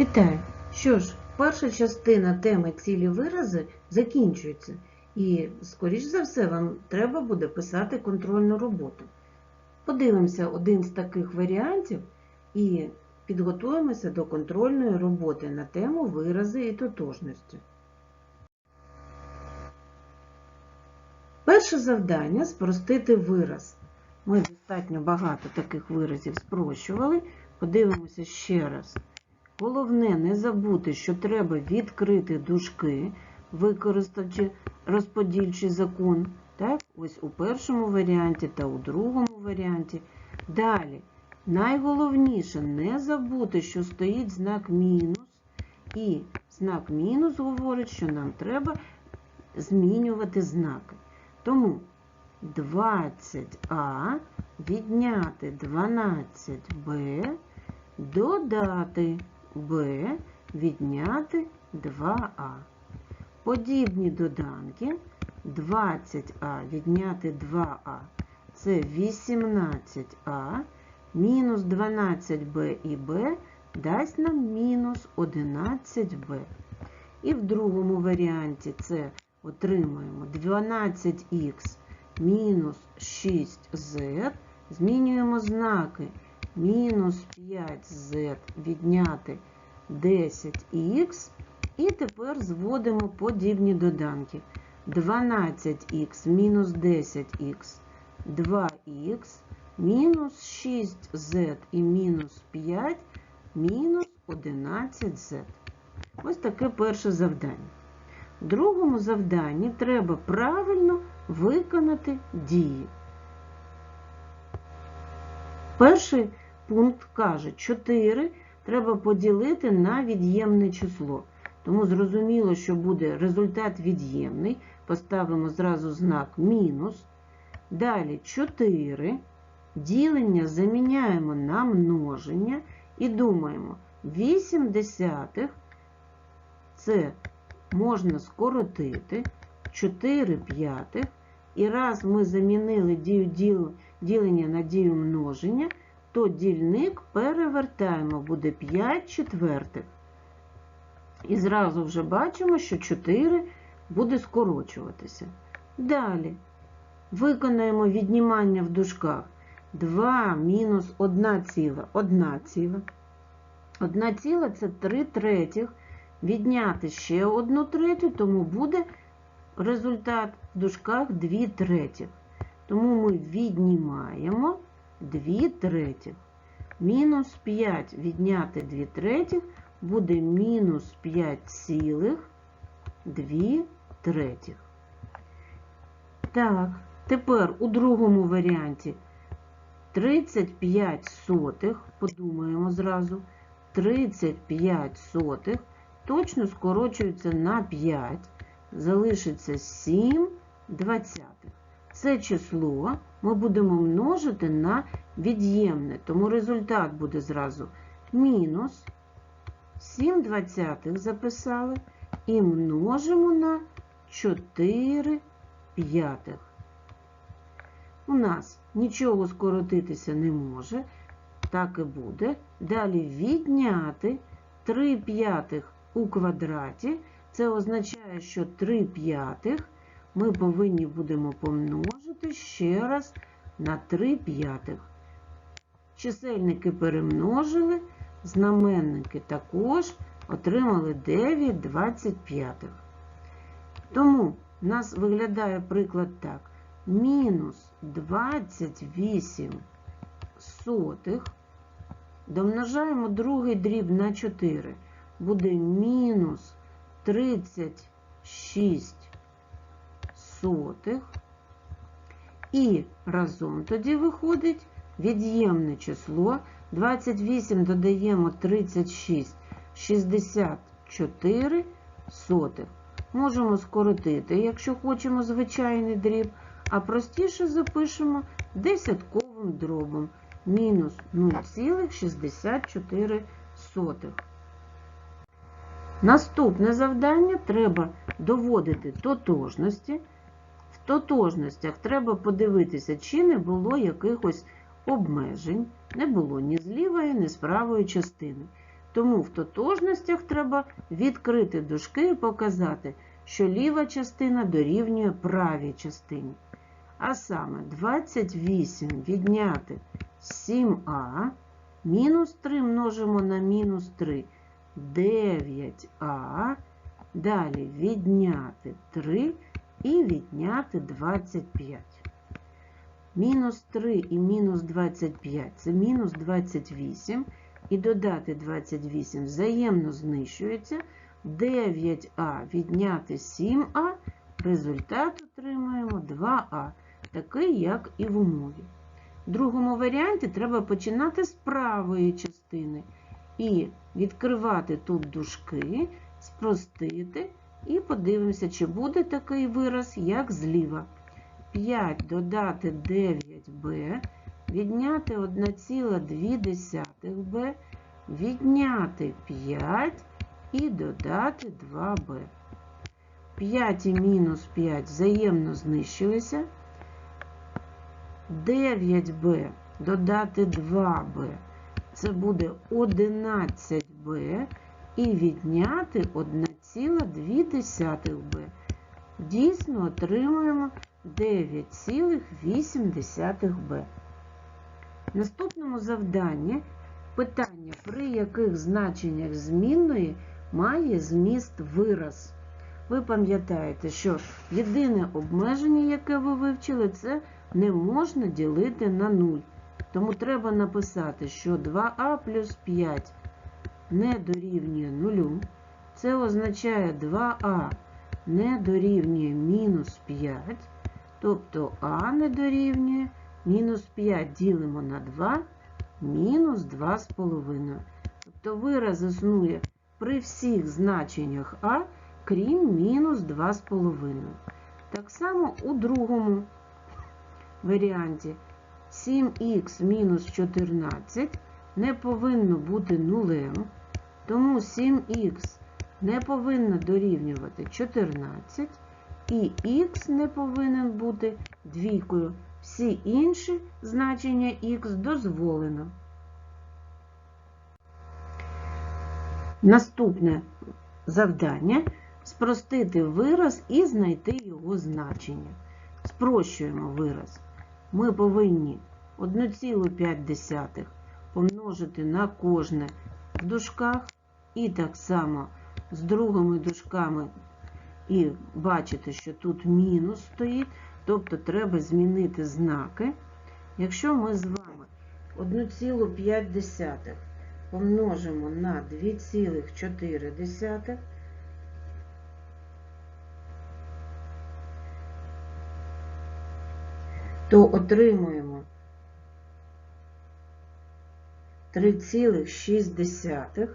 Вітаю! Що ж, перша частина теми цілі вирази закінчується, і, скоріш за все, вам треба буде писати контрольну роботу. Подивимося один з таких варіантів і підготуємося до контрольної роботи на тему вирази і тотожності. Перше завдання спростити вираз. Ми достатньо багато таких виразів спрощували. Подивимося ще раз. Головне не забути, що треба відкрити дужки, використавши розподільчий закон. Так, ось у першому варіанті та у другому варіанті. Далі, найголовніше не забути, що стоїть знак мінус, і знак мінус говорить, що нам треба змінювати знаки. Тому 20а відняти 12b додати b відняти 2а. Подібні доданки 20а відняти 2а це 18а, мінус 12b і b дасть нам мінус 11b. І в другому варіанті це отримаємо 12х мінус 6z, змінюємо знаки мінус 5z відняти 10х, і тепер зводимо подібні доданки. 12х мінус 10х 2х, мінус 6z і мінус 5 мінус 11z. Ось таке перше завдання. В другому завданні треба правильно виконати дії. Перший пункт каже, 4 треба поділити на від'ємне число. Тому зрозуміло, що буде результат від'ємний. Поставимо зразу знак мінус. Далі 4. Ділення заміняємо на множення і думаємо, 8 десятих це можна скоротити 4 п'ятих. І раз ми замінили ділення на дію множення, то дільник перевертаємо, буде 5 четвертих. І зразу вже бачимо, що 4 буде скорочуватися. Далі виконаємо віднімання в дужках. 2 мінус 1 ціла, 1 ціла. 1 ціла це 3 третіх. Відняти ще 1 третю, тому буде результат в дужках 2 третіх. Тому ми віднімаємо 2 третіх. Мінус 5 відняти 2 третіх буде мінус 5 цілих 2 третіх. Так, тепер у другому варіанті 35 сотих, подумаємо зразу, 35 сотих точно скорочується на 5, залишиться 7 двадцятих. Це число ми будемо множити на від'ємне, тому результат буде зразу мінус 7 двадцятих записали і множимо на 4 п'ятих. У нас нічого скоротитися не може, так і буде. Далі відняти 3 п'ятих у квадраті. Це означає, що 3 п'ятих ми повинні будемо помножити ще раз на 3 п'ятих. Чисельники перемножили, знаменники також отримали 9 25. Тому в нас виглядає приклад так. Мінус 28 сотих. Домножаємо другий дріб на 4. Буде мінус 36 сотих. І разом тоді виходить від'ємне число. 28 додаємо 36, 64 сотих. Можемо скоротити, якщо хочемо звичайний дріб, а простіше запишемо десятковим дробом. Мінус 0,64. Наступне завдання треба доводити тотожності. Тотожностях треба подивитися, чи не було якихось обмежень, не було ні з лівої, ні з правої частини. Тому в тотожностях треба відкрити дужки і показати, що ліва частина дорівнює правій частині. А саме 28 відняти 7а, мінус 3 множимо на мінус 3, 9а, далі відняти 3 і відняти 25. Мінус 3 і мінус 25 це мінус 28. І додати 28 взаємно знищується. 9а відняти 7а. Результат отримаємо 2а, такий, як і в умові. В другому варіанті треба починати з правої частини і відкривати тут дужки, спростити, і подивимося, чи буде такий вираз, як зліва. 5 додати 9b, відняти 1,2b, відняти 5 і додати 2b. 5 і мінус 5 взаємно знищилися. 9b додати 2b, це буде 11b, і відняти 1,2b. Дійсно отримуємо 9,8b. В наступному завданні питання, при яких значеннях змінної має зміст вираз. Ви пам'ятаєте, що єдине обмеження, яке ви вивчили, це не можна ділити на 0. Тому треба написати, що 2а плюс 5 не дорівнює 0. Це означає 2а не дорівнює мінус 5. Тобто а не дорівнює мінус 5 ділимо на 2, мінус 2,5. Тобто вираз існує при всіх значеннях а, крім мінус 2,5. Так само у другому варіанті 7х мінус 14 не повинно бути нулем, тому 7х не повинно дорівнювати 14, і х не повинен бути двійкою. Всі інші значення х дозволено. Наступне завдання спростити вираз і знайти його значення. Спрощуємо вираз. Ми повинні 1,5 помножити на кожне в дужках, і так само з другими дужками, і бачите, що тут мінус стоїть, тобто треба змінити знаки. Якщо ми з вами 1,5 помножимо на 2,4, то отримуємо 3,6,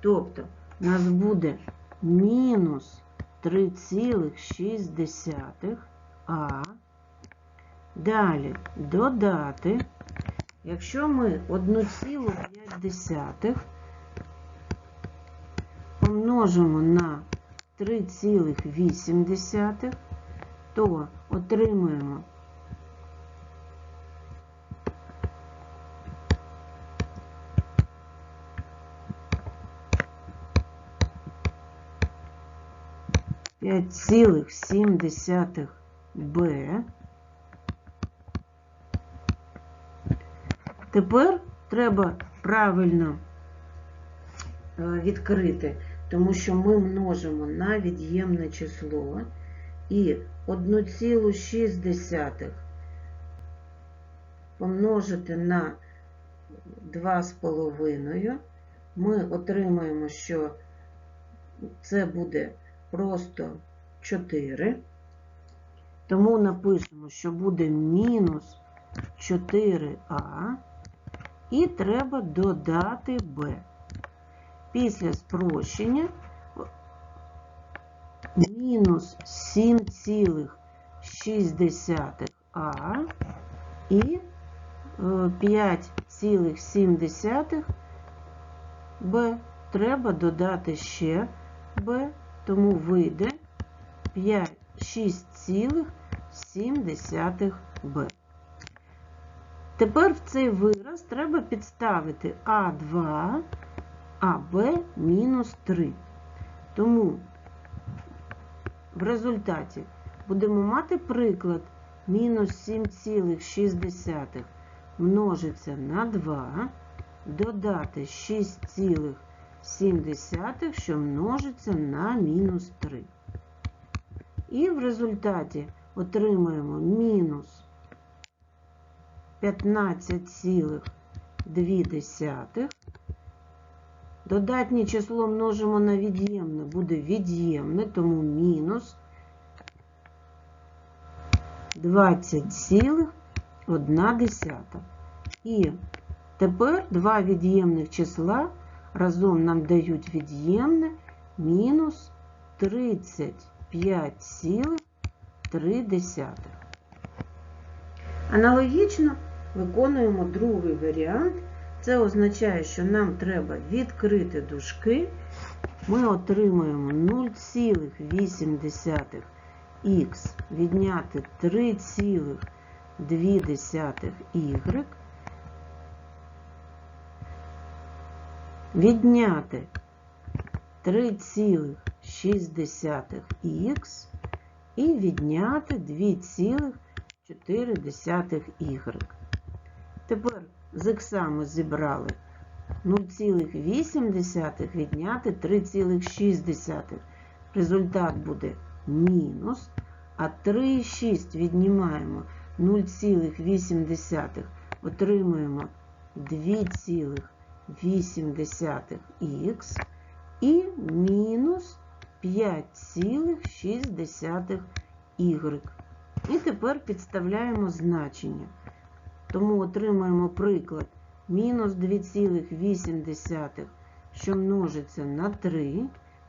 тобто у нас буде мінус 3,6 А. Далі додати, якщо ми 1,5 помножимо на 3,8, то отримаємо 5,7 b. Тепер треба правильно е, відкрити, тому що ми множимо на від'ємне число і 1,6 помножити на 2,5 ми отримаємо, що це буде просто 4. Тому напишемо, що буде мінус 4а, і треба додати b. Після спрощення мінус 7,6а і 5,7 b. Треба додати ще b, тому вийде 5, 6,7 b. Тепер в цей вираз треба підставити А2, а b мінус 3. Тому в результаті будемо мати приклад мінус 7,6 множиться на 2, додати 6,7, що множиться на мінус 3. І в результаті отримаємо мінус 15,2. Додатнє число множимо на від'ємне, буде від'ємне, тому мінус 20,1. І тепер два від'ємних числа разом нам дають від'ємне мінус 35,3. Аналогічно виконуємо другий варіант. Це означає, що нам треба відкрити дужки. Ми отримаємо 0,8х відняти 3,2y, відняти 3,6х і відняти 2,4y. Тепер з іксами зібрали 0,8 відняти 3,6. Результат буде мінус, а 3,6 віднімаємо 0,8, отримуємо 2,8х і мінус 5,6y. І тепер підставляємо значення. Тому отримаємо приклад мінус 2,8, що множиться на 3,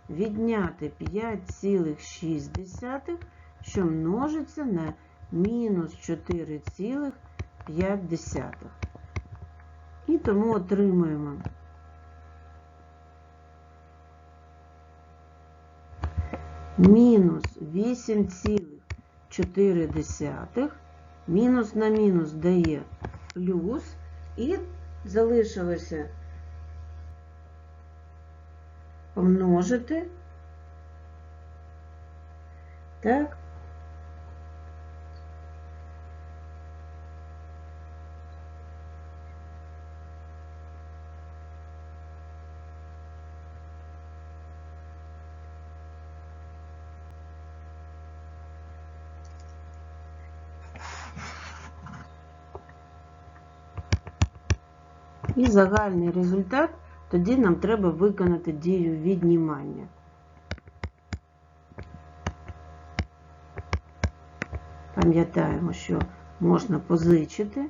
відняти 5,6, що множиться на мінус 4,5. І тому отримуємо мінус 8,4. Мінус на мінус дає плюс, і залишилося помножити. Так. Загальний результат, тоді нам треба виконати дію віднімання. Пам'ятаємо, що можна позичити.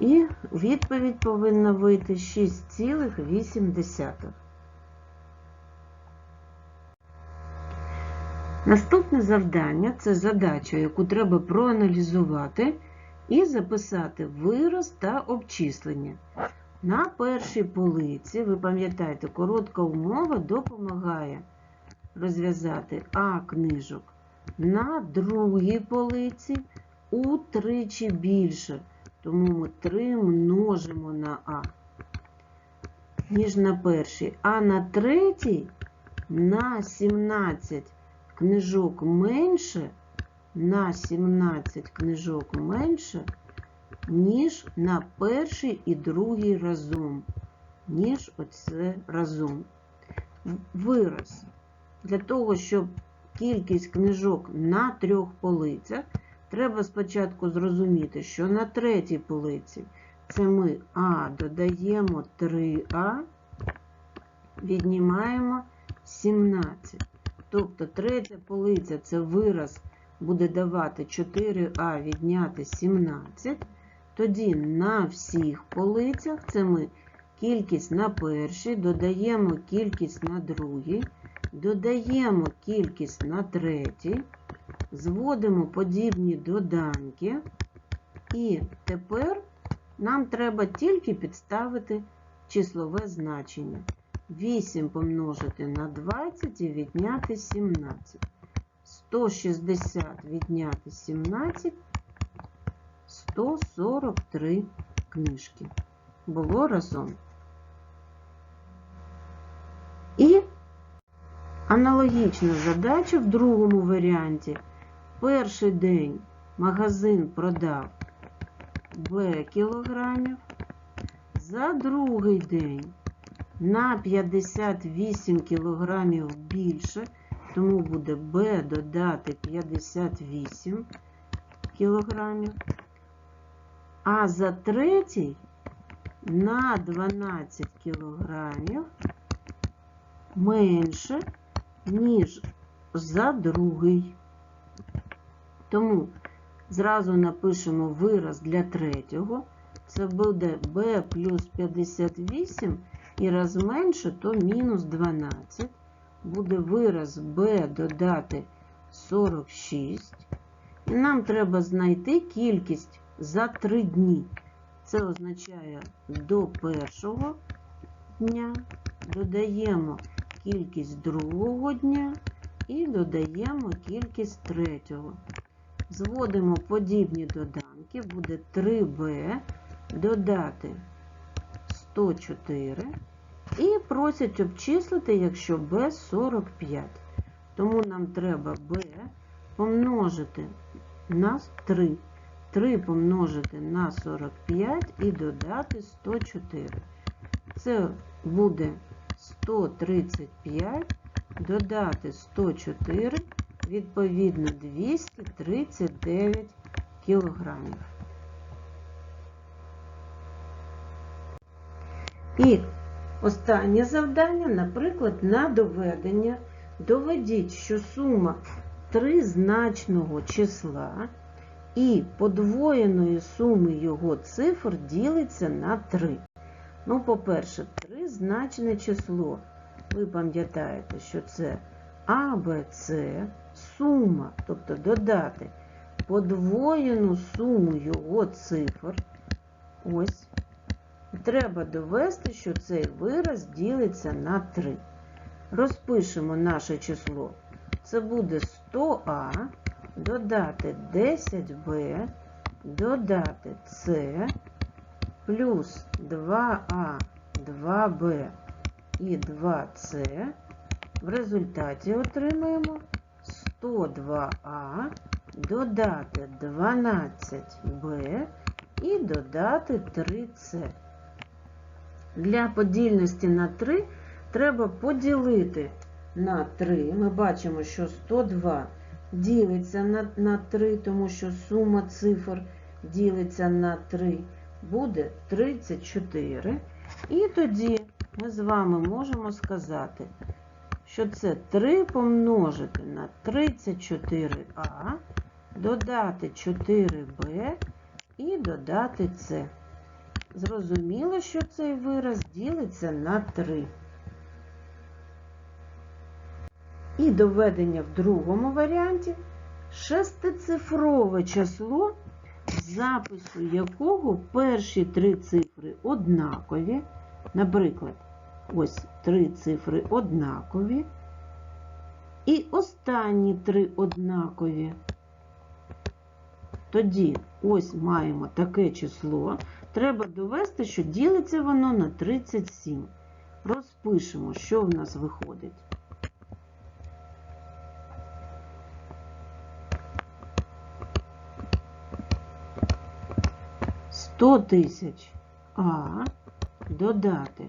І відповідь повинна вийти 6,8. Наступне завдання це задача, яку треба проаналізувати і записати вираз та обчислення. На першій полиці, ви пам'ятаєте, коротка умова допомагає розв'язати А книжок. На другій полиці утричі більше, тому ми 3 множимо на А, ніж на першій. А на третій на 17 книжок менше, на 17 книжок менше, ніж на перший і другий разом, ніж оце разом. Вираз. Для того, щоб кількість книжок на трьох полицях, треба спочатку зрозуміти, що на третій полиці це ми А додаємо 3А, віднімаємо 17. Тобто третя полиця це вираз буде давати 4А відняти 17. Тоді на всіх полицях це ми кількість на першій, додаємо кількість на другій, додаємо кількість на третій, зводимо подібні доданки. І тепер нам треба тільки підставити числове значення. 8 помножити на 20 і відняти 17. 160 відняти 17 143 книжки. Було разом. І аналогічна задача в другому варіанті. Перший день магазин продав Б кілограмів. За другий день на 58 кілограмів більше, тому буде Б додати 58 кілограмів. А за третій на 12 кілограмів менше, ніж за другий. Тому зразу напишемо вираз для третього. Це буде b плюс 58 і раз менше, то мінус 12. Буде вираз b додати 46. І нам треба знайти кількість за 3 дні. Це означає до першого дня, додаємо кількість другого дня і додаємо кількість третього. Зводимо подібні доданки, буде 3b додати 104 і просять обчислити, якщо b 45. Тому нам треба b помножити на 3. 3 помножити на 45 і додати 104. Це буде 135, додати 104, відповідно 239 кілограмів. І останнє завдання, наприклад, на доведення. Доведіть, що сума тризначного числа і подвоєної суми його цифр ділиться на 3. Ну, по-перше, тризначне число. Ви пам'ятаєте, що це А, Б, С, сума, тобто додати подвоєну суму його цифр. Ось. Треба довести, що цей вираз ділиться на 3. Розпишемо наше число. Це буде 100А, додати 10Б, додати С, плюс 2А, 2Б і 2С. В результаті отримаємо 102А, додати 12Б і додати 3С. Для подільності на 3 треба поділити на 3. Ми бачимо, що 102 ділиться на, на 3, тому що сума цифр ділиться на 3, буде 34. І тоді ми з вами можемо сказати, що це 3 помножити на 34а, додати 4b і додати c. Зрозуміло, що цей вираз ділиться на 3. І доведення в другому варіанті шестицифрове число, запису якого перші три цифри однакові. Наприклад, ось три цифри однакові. І останні три однакові. Тоді ось маємо таке число. Треба довести, що ділиться воно на 37. Розпишемо, що в нас виходить. Сто тисяч А додати.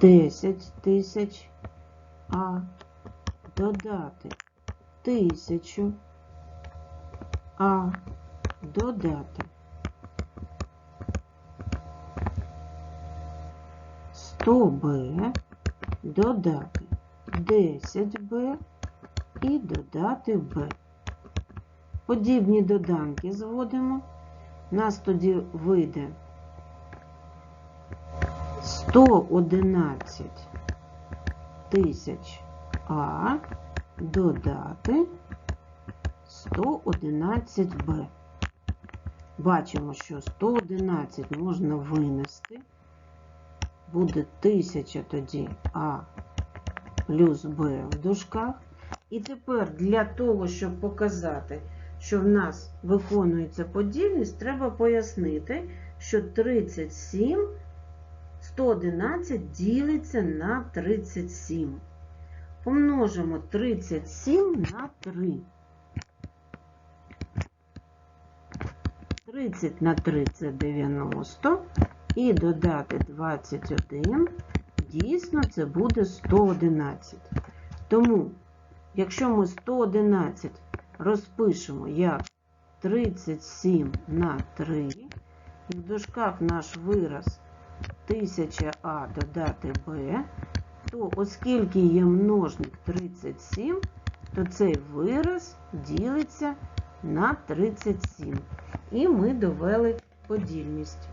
Десять тисяч А додати тисячу А додати 100Б додати 10Б і додати Б. Подібні доданки зводимо. Нас тоді вийде 111 тисяч А додати 111Б. Бачимо, що 111 можна винести. Буде 1000 тоді А плюс b в дужках. І тепер для того, щоб показати, що в нас виконується подільність, треба пояснити, що 37, 111 ділиться на 37. Помножимо 37 на 3. 30 на 3 це 90. І додати 21, дійсно це буде 111. Тому, якщо ми 111 розпишемо як 37 на 3, і в дужках наш вираз 1000А додати Б, то оскільки є множник 37, то цей вираз ділиться на 37. І ми довели подільність.